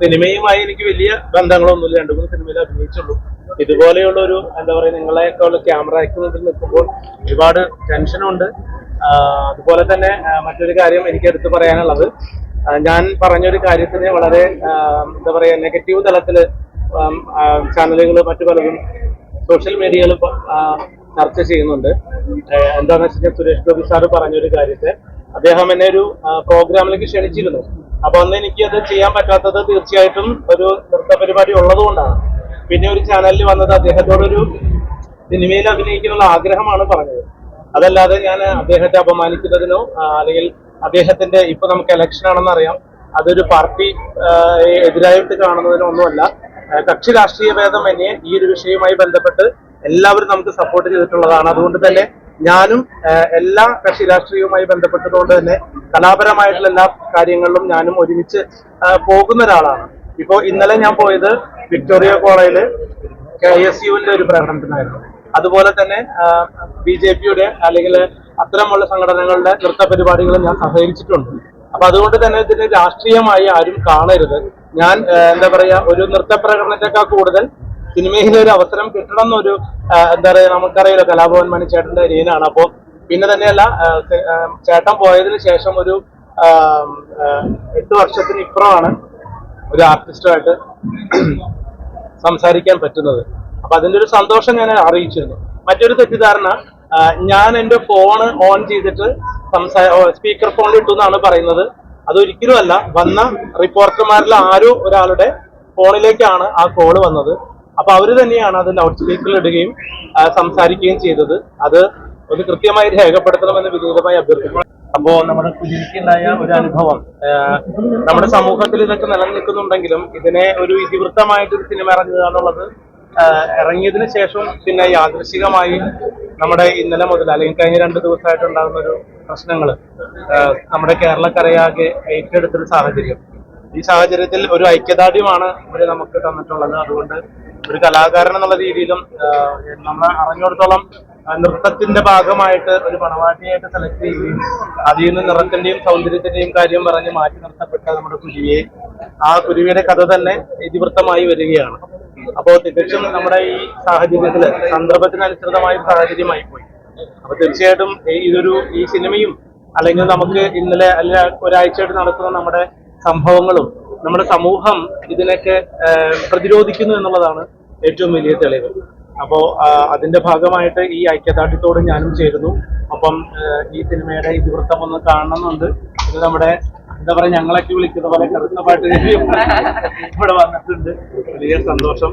സിനിമയുമായി എനിക്ക് വലിയ ബന്ധങ്ങളൊന്നുമില്ല. രണ്ടു മൂന്ന് സിനിമയിൽ അഭിനയിച്ചുള്ളൂ. ഇതുപോലെയുള്ള ഒരു എന്താ പറയുക നിങ്ങളെയൊക്കെ ഉള്ള ക്യാമറ മുമ്പിൽ നിൽക്കുമ്പോൾ ഒരുപാട് ടെൻഷനുണ്ട് അതുപോലെ തന്നെ മറ്റൊരു കാര്യം എനിക്ക് എടുത്തു പറയാനുള്ളത്. ഞാൻ പറഞ്ഞൊരു കാര്യത്തിന് വളരെ എന്താ പറയുക നെഗറ്റീവ് തലത്തിൽ ചാനലുകൾ മറ്റു പലതും സോഷ്യൽ മീഡിയകൾ ചർച്ച ചെയ്യുന്നുണ്ട്. എന്താണെന്ന് എന്താണെന്ന് വെച്ചാൽ സുരേഷ് ഗോപി സാറ് പറഞ്ഞൊരു കാര്യത്തെ അദ്ദേഹം എന്നെ ഒരു പ്രോഗ്രാമിലേക്ക് ക്ഷണിച്ചിരുന്നു. അപ്പൊ അന്ന് എനിക്ക് അത് ചെയ്യാൻ പറ്റാത്തത് തീർച്ചയായിട്ടും ഒരു നൃത്ത പരിപാടി ഉള്ളതുകൊണ്ടാണ്. പിന്നെ ഒരു ചാനലിൽ വന്നത് അദ്ദേഹത്തോടൊരു സിനിമയിൽ അഭിനയിക്കാനുള്ള ആഗ്രഹമാണ് പറഞ്ഞത്. അതല്ലാതെ ഞാൻ അദ്ദേഹത്തെ അപമാനിക്കുന്നതിനോ അല്ലെങ്കിൽ അദ്ദേഹത്തിന്റെ ഇപ്പൊ നമുക്ക് എലക്ഷൻ ആണെന്ന് അറിയാം. അതൊരു പാർട്ടി എതിരായിട്ട് കാണുന്നതിനോ ഒന്നുമല്ല. കക്ഷി രാഷ്ട്രീയ ഭേദം ഭേദമന്യേ ഈ ഒരു വിഷയവുമായി ബന്ധപ്പെട്ട് എല്ലാവരും നമുക്ക് സപ്പോർട്ട് ചെയ്തിട്ടുള്ളതാണ്. അതുകൊണ്ട് തന്നെ ഞാനും എല്ലാ കക്ഷി രാഷ്ട്രീയവുമായി ബന്ധപ്പെട്ടതുകൊണ്ട് തന്നെ കലാപരമായിട്ടുള്ള എല്ലാ കാര്യങ്ങളിലും ഞാനും ഒരുമിച്ച് പോകുന്ന ഒരാളാണ്. ഇപ്പോ ഇന്നലെ ഞാൻ പോയത് വിക്ടോറിയ കോളേജിൽ കെ എസ് യുവിന്റെ ഒരു പ്രകടനത്തിനായിരുന്നു. അതുപോലെ തന്നെ ബി ജെ പിയുടെ അല്ലെങ്കിൽ അത്തരമുള്ള സംഘടനകളുടെ നൃത്ത പരിപാടികളും ഞാൻ സഹകരിച്ചിട്ടുണ്ട്. അപ്പൊ അതുകൊണ്ട് തന്നെ ഇതിന് രാഷ്ട്രീയമായി ആരും കാണരുത്. ഞാൻ എന്താ പറയാ ഒരു നൃത്ത പ്രകടനത്തെക്കാൾ കൂടുതൽ സിനിമയിൽ ഒരു അവസരം കിട്ടണം എന്നൊരു എന്താ പറയുക നമുക്കറിയാലോ കലാഭവൻ മണി ചേട്ടന്റെ രീതിയാണ്. അപ്പോ പിന്നെ തന്നെയല്ല ചേട്ടൻ പോയതിന് ശേഷം ഒരു എട്ട് വർഷത്തിന് ഇപ്പുറമാണ് ഒരു ആർട്ടിസ്റ്റുമായിട്ട് സംസാരിക്കാൻ പറ്റുന്നത്. അപ്പൊ അതിന്റെ ഒരു സന്തോഷം ഞാൻ അറിയിച്ചിരുന്നു. മറ്റൊരു തെറ്റിദ്ധാരണ ഞാൻ എന്റെ ഫോണ് ഓൺ ചെയ്തിട്ട് സംസാ സ്പീക്കർ ഫോണിൽ ഇട്ടു എന്നാണ് പറയുന്നത്. അതൊരിക്കലും അല്ല വന്ന റിപ്പോർട്ടർമാരിൽ ആരോ ഒരാളുടെ ഫോണിലേക്കാണ് ആ കോൾ വന്നത്. അപ്പൊ അവർ തന്നെയാണ് അത് ലൗഡ് സ്പീക്കറിൽ ഇടുകയും സംസാരിക്കുകയും ചെയ്തത്. അത് ഒന്ന് കൃത്യമായി രേഖപ്പെടുത്തണമെന്ന് വിനീതമായി അഭ്യർത്ഥിക്കുന്നു. അപ്പോ നമ്മുടെ കുഞ്ഞിക്കുണ്ടായ ഒരു അനുഭവം നമ്മുടെ സമൂഹത്തിൽ ഇതൊക്കെ നിലനിൽക്കുന്നുണ്ടെങ്കിലും ഇതിനെ ഒരു ഇതിവൃത്തമായിട്ട് ഒരു സിനിമ ഇറങ്ങുക എന്നുള്ളത് ഇറങ്ങിയതിന് ശേഷം പിന്നെ യാദൃശികമായി നമ്മുടെ ഇന്നലെ മുതൽ അല്ലെങ്കിൽ കഴിഞ്ഞ രണ്ട് ദിവസമായിട്ട് ഉണ്ടാകുന്ന ഒരു പ്രശ്നങ്ങൾ നമ്മുടെ കേരളക്കരയാകെ ഏറ്റെടുത്തൊരു സാഹചര്യം. ഈ സാഹചര്യത്തിൽ ഒരു ഐക്യദാർഢ്യമാണ് ഇവർ നമുക്ക് തന്നിട്ടുള്ളത്. അതുകൊണ്ട് ഒരു കലാകാരൻ എന്നുള്ള രീതിയിലും നമ്മൾ അറിഞ്ഞിടത്തോളം നൃത്തത്തിന്റെ ഭാഗമായിട്ട് ഒരു പണവാട്ടിയായിട്ട് സെലക്ട് ചെയ്യുകയും അതിൽ നിന്ന് നിറത്തിന്റെയും സൗന്ദര്യത്തിന്റെയും കാര്യം പറഞ്ഞ് മാറ്റി നിർത്തപ്പെട്ട നമ്മുടെ കുരുവിയെ ആ കുരുവിയുടെ കഥ തന്നെ ഇതിവൃത്തമായി വരികയാണ്. അപ്പോൾ തികച്ചും നമ്മുടെ ഈ സാഹചര്യത്തിൽ സന്ദർഭത്തിനനുസൃതമായ ഒരു സാഹചര്യമായി പോയി. അപ്പൊ തീർച്ചയായിട്ടും ഇതൊരു ഈ സിനിമയും അല്ലെങ്കിൽ നമുക്ക് ഇന്നലെ അല്ല ഒരാഴ്ചയായിട്ട് നടക്കുന്ന നമ്മുടെ സംഭവങ്ങളും നമ്മുടെ സമൂഹം ഇതിനൊക്കെ പ്രതിരോധിക്കുന്നു എന്നുള്ളതാണ് ഏറ്റവും വലിയ തെളിവ്. അപ്പോ അതിന്റെ ഭാഗമായിട്ട് ഈ ഐക്യദാർഢ്യത്തോട് ഞാനും ചേരുന്നു. അപ്പം ഈ സിനിമയുടെ ഇതിവൃത്തം ഒന്ന് കാണണമെന്നുണ്ട്. ഇത് നമ്മുടെ എന്താ പറയാ ഞങ്ങളൊക്കെ വിളിക്കുന്ന പോലെ കറുത്ത പാട്ട് ഇവിടെ വന്നിട്ടുണ്ട്. വലിയ സന്തോഷം.